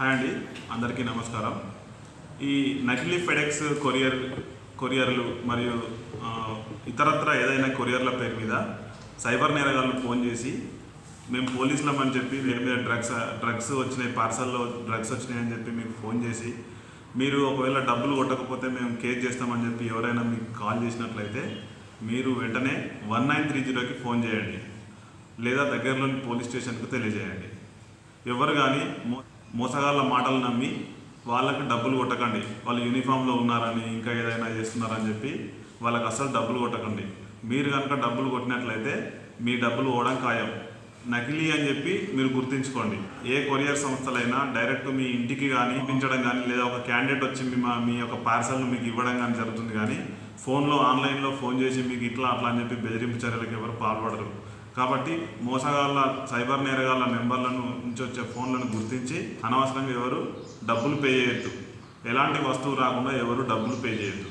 Hi అండి అందరికీ నమస్కారం. ఈ నకిలీ ఫెడెక్స్ కొరియర్ కొరియర్లు మరియు ఇతరత్ర ఏదైనా కొరియర్ల పేరు మీద సైబర్ నేరగాళ్ళు ఫోన్ చేసి మేము పోలీసులమని చెప్పి వీరి మీద డ్రగ్స్ డ్రగ్స్ వచ్చినాయి పార్సల్లో డ్రగ్స్ వచ్చినాయి అని చెప్పి మీకు ఫోన్ చేసి మీరు ఒకవేళ డబ్బులు కొట్టకపోతే మేము కేర్ చేస్తామని చెప్పి ఎవరైనా మీకు కాల్ చేసినట్లయితే మీరు వెంటనే వన్ నైన్ త్రీ జీరోకి ఫోన్ చేయండి. లేదా దగ్గరలోని పోలీస్ స్టేషన్కు తెలియజేయండి. ఎవరు కానీ మోసగాళ్ళ మాటలు నమ్మి వాళ్ళకి డబ్బులు కొట్టకండి. వాళ్ళు యూనిఫామ్లో ఉన్నారని ఇంకా ఏదైనా చేస్తున్నారని చెప్పి వాళ్ళకి అసలు డబ్బులు కొట్టకండి. మీరు కనుక డబ్బులు కొట్టినట్లయితే మీ డబ్బులు ఓడం ఖాయం. నకిలీ అని చెప్పి మీరు గుర్తుంచుకోండి. ఏ కొరియర్ సంస్థలైనా డైరెక్ట్ మీ ఇంటికి కానీ పంపించడం కానీ లేదా ఒక క్యాండిడేట్ వచ్చి మీ మా- మీ యొక్క పార్సల్ను మీకు ఇవ్వడం కానీ జరుగుతుంది కానీ ఫోన్లో ఆన్లైన్లో ఫోన్ చేసి మీకు ఇట్లా అట్లా అని చెప్పి బెదిరింపు చర్యలకు ఎవరు పాల్పడరు. కాబట్టి మోసగాళ్ళ సైబర్ నేరగాళ్ళ మెంబర్లను నుంచి వచ్చే ఫోన్లను గుర్తించి అనవసరంగా ఎవరు డబ్బులు పే చేయొద్దు. ఎలాంటి వస్తువు రాకుండా ఎవరు డబ్బులు పే చేయొద్దు.